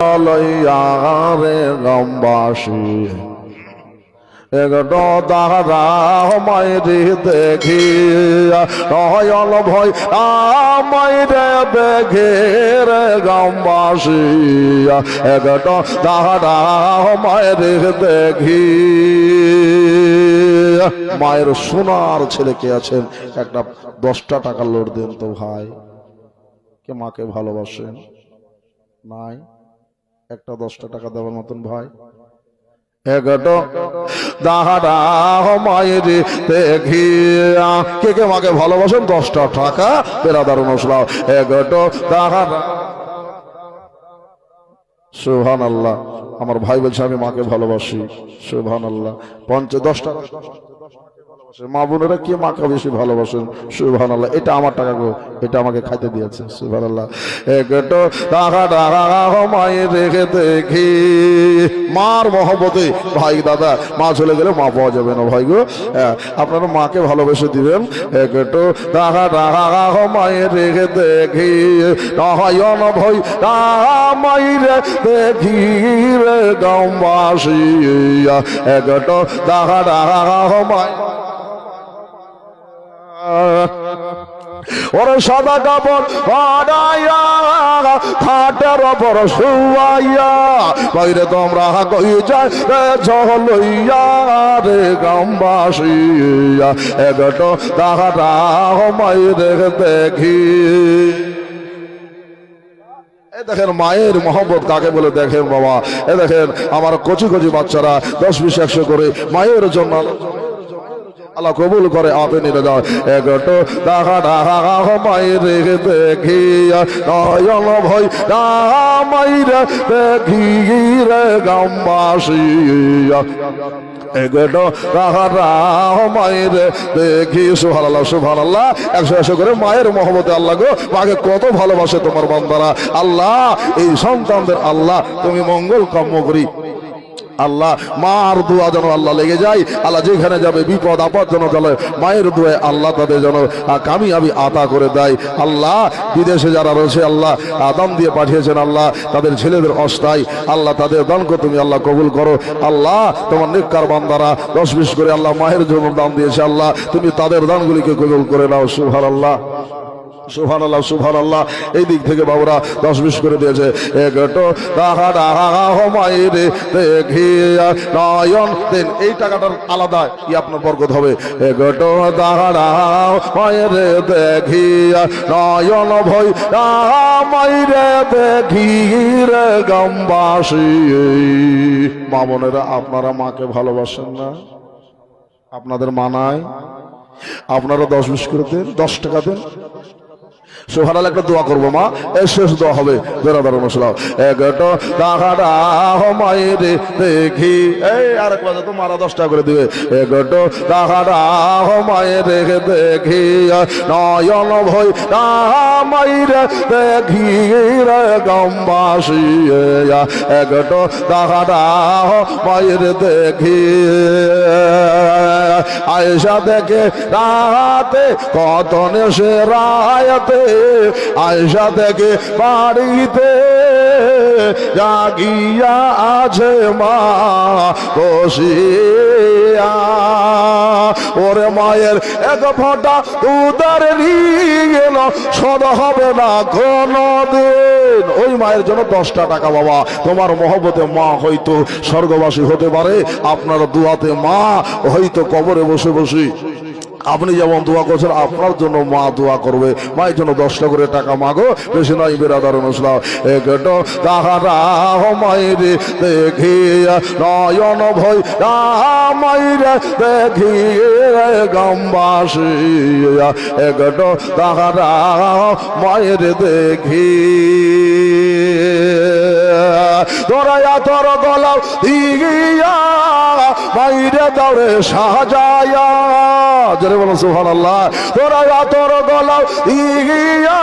লইয়া রে গম্বাসী একটো তাহারা মাইরে দেখি নয়ন ভয় আমাইরে দেখে রে গম্বাসী একটো তাহারা মাইরে দেখি মায়ের সোনার ছেলে কে আছেন একটা দশটা টাকা লোড দেন তো ভাই। কে মাকে ভালোবাসেন? নাই? একটা দশটা টাকা দেওয়ার মতন ভাই। এগটো দাহারা মায়ের দেখিয়া। কে কে মাকে ভালোবাসেন? দশটা টাকা। বেরাদার নসলাও এগটো দাহারা। সুহান আল্লাহ আমার ভাই বলছে, আমি মাকে ভালোবাসি। সুহান আল্লাহ পঞ্চ, দশটা। মা বোনেরা কে মাকে বেশি ভালোবাসেন? সুভান আল্লাহ এটা আমার টাকা গো। এটা আমাকে খাইতে দিয়েছে। সুভান আল্লাহ একটো টাকা টাকা মায়ের দেখি মার মহব্বতে। ভাই, দাদা, মা চলে গেলে মা পাওয়া যাবে না ভাই গো। আপনারা মাকে ভালোবেসে দিবেন। একটু টাকা টাকা মায়ের রেখে দেখি। নয়ন ভয় মাইরে দেখি রে গামবাসী একটু টাকা টাকা মায় ওরে সাদা কাপড় বানাইয়া, খাটের ওপর শুয়াইয়া, বাইরে তোমরা কই যায় রে ঝলইয়া রে গামবাসিয়া এগটো তাহারা মাইরে দেখি এ দেখেন মায়ের মহব্বত কাকে বলে দেখেন বাবা? এ দেখেন আমার কচি কচি বাচ্চারা দশ বিশ একশো করে মায়ের জন্য আল্লাহ কবুল করে আপে নিয়ে দেখা দেখা মায়ের রেখে দেখি নয়ন ভয় মাইরে দেখি রে গামবাসী এগোটো রাহা মায়ের দেখি সুহান আল্লাহ সুহান আল্লাহ একশো একশো করে মায়ের মহব্বতে আল্লাহ গো, মাকে কত ভালোবাসে তোমার বান্দারা। আল্লাহ, এই সন্তানদের আল্লাহ, তুমি মঙ্গল কাম্য করি। আল্লাহ, মার দোয়া যেন আল্লাহ লেগে যায়। আল্লাহ যেখানে যাবে, বিপদ, আপদ যেন চলে, মায়ের দোয়ায় আল্লাহ তাদের যেন কামিয়াবি আতা করে দেয়। আল্লাহ, বিদেশে যারা রয়েছে, আল্লাহ দান দিয়ে পাঠিয়েছেন আল্লাহ, তাদের ছেলেদের অস্থায়। আল্লাহ তাদের দানকে তুমি আল্লাহ কবুল করো। আল্লাহ, তোমার নিকার বান্দারা, দশ বিশ করে আল্লাহ মায়ের জন্য দান দিয়েছে আল্লাহ, তুমি তাদের দানগুলিকে কবুল করে নাও সুভার আল্লাহ সুভান আল্লাহ সুভান আল্লাহ এই দিক থেকে বাবুরা দশ বিশ করে দিয়েছে দেখিয়া নয়ন দেন এই টাকাটার আলাদা কি আপনার বরকত হবে। তাহা ডাহা মায়ের দেখিয়া নয়ন ভয় মায়ের দেখির গম্বাসী মা বোনেরা, আপনারা মাকে ভালোবাসেন না? আপনাদের মানায় আপনারা দশ বিশ করে দেন, দশ টাকা দেন সোহানাল একটা দোয়া করব মা। এর শেষ দোয়া হবে। বেড়াদার অনুসলাম এগটো তাহারা মায়ের দেখি। এই আর এক বাজে তো মারা দশটা করে দিবে। এগটো তাহারা দেখি। নয়ন ভয় মায়ের দেখি রে গম্বাসী এগটো তাহারা মায়ের দেখি। আয়সা দেখে রাতে কত নেশে রায়তে আয়সা থেকে বাড়িতে জাগিয়া আছে মা বসিয়া। ওরে মায়ের এক ফোঁটা উদার গেল সদ হবে না কোনো দিন ওই মায়ের জন্য দশটা টাকা বাবা, তোমার মহব্বতে মা হয়তো স্বর্গবাসী হতে পারে, আপনার দুয়াতে মা হয়তো কবরে বসে বসে। আপনি যেমন দোয়া করছেন, আপনার জন্য মা দোয়া করবে। মায়ের জন্য দশটা করে টাকা মাগো, বেশি নয় বেরাদার অনুসলাম একটো তাহারা মায়ের দেখি নয়ন ভয় মায়ের দেখি গামবাসী একটো তাহারা মায়ের দেখি তোরা তোর গলাও দিগিয়া বাইরে দৌড়ে সাজায়া। জোরে বলো সুহান আল্লাহ তোরা গলাও দিগিয়া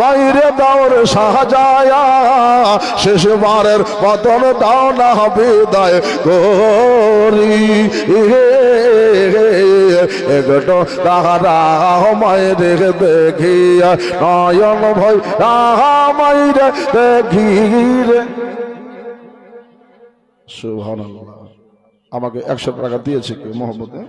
বাইরে দৌড়ে সাজায়া। শেষ বারের পতন দাও না বিদায় করি। একটু তাহারা মায়ের দেখিয়া নয়ন ভয়, তাহা মায়ের দেখিরে সুহান আমাকে একশো টাকা দিয়েছে কি, মোহাম্মদ হ্যাঁ?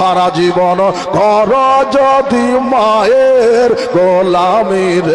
সারা জীবন কর যদি মায়ের গোলামির